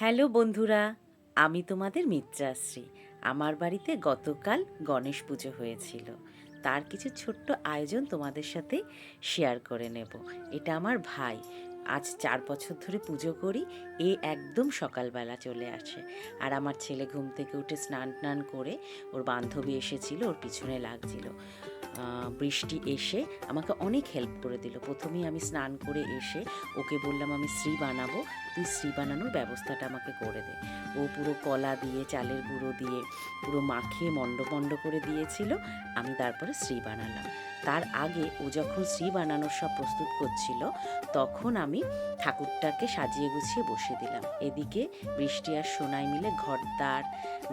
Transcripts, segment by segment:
Hello বন্ধুরা, আমি তোমাদের মিত্রাশ্রী। আমার বাড়িতে গতকাল গণেশ পুজো হয়েছিল। তার কিছু ছোট্ট আয়োজন তোমাদের সাথে শেয়ার করে নেব। এটা আমার ভাই। আজ চার বছর ধরে পুজো করি, এ একদম সকালবেলা চলে আসে। আর আমার ছেলে ঘুম থেকে উঠে স্নান টান করে ওর বান্ধবী এসেছিল, ওর পিছনে লাগছিল। বৃষ্টি এসে আমাকে অনেক হেল্প করে দিল। প্রথমেই আমি স্নান করে এসে ওকে বললাম, আমি শ্রী বানাবো, তুই শ্রী বানানোর ব্যবস্থাটা আমাকে করে দে। ও পুরো কলা দিয়ে, চালের গুঁড়ো দিয়ে, পুরো মাখিয়ে মণ্ড মণ্ড করে দিয়েছিল। আমি তারপরে শ্রী বানালাম। তার আগে ও যখন শ্রী বানানোর সব প্রস্তুত করছিল, তখন আমি ঠাকুরটাকে সাজিয়ে গুছিয়ে বসিয়ে দিলাম। এদিকে বৃষ্টি আর সোনাই মিলে ঘরদার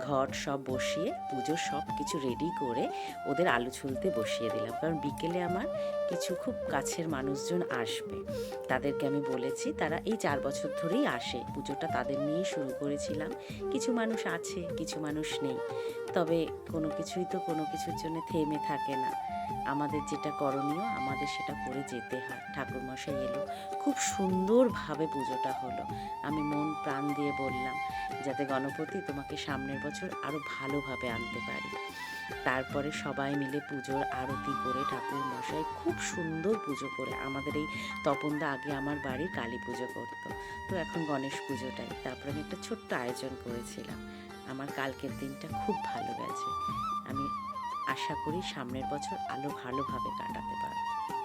ঘট সব বসিয়ে পুজো সব কিছু রেডি করে ওদের আলু ছুলতে বসিয়ে দিলাম। কারণ বিকেলে আমার কিছু খুব কাছের মানুষজন আসবে। তাদেরকে আমি বলেছি, তারা এই চার বছর ধরেই আসে। পুজোটা তাদের নিয়েই শুরু করেছিলাম। কিছু মানুষ আছে, কিছু মানুষ নেই। তবে কোনো কিছুই তো কোনো কিছুর জন্য থেমে থাকে না। আমাদের যেটা করণীয়, আমাদের সেটা করে যেতে হয়। ঠাকুরমশাই এলো। খুব সুন্দরভাবে পুজোটা হলো। আমি মন প্রাণ দিয়ে বললাম, যাতে গণপতি তোমাকে সামনের বছর আরও ভালোভাবে আনতে পারি। তারপরে সবাই মিলে পুজোর আরতি করে ঠাকুর মশাই খুব সুন্দর পুজো করে আমাদের এই তপনদা আগে আমার বাড়ির কালী পুজো করতো। তো এখন গণেশ পুজোটাই। তারপরে আমি একটা ছোট্ট আয়োজন করেছিলাম। আমার কালকের দিনটা খুব ভালো গেছে। আমি আশা করি সামনের বছর আলো ভালোভাবে কাটাতে পারব।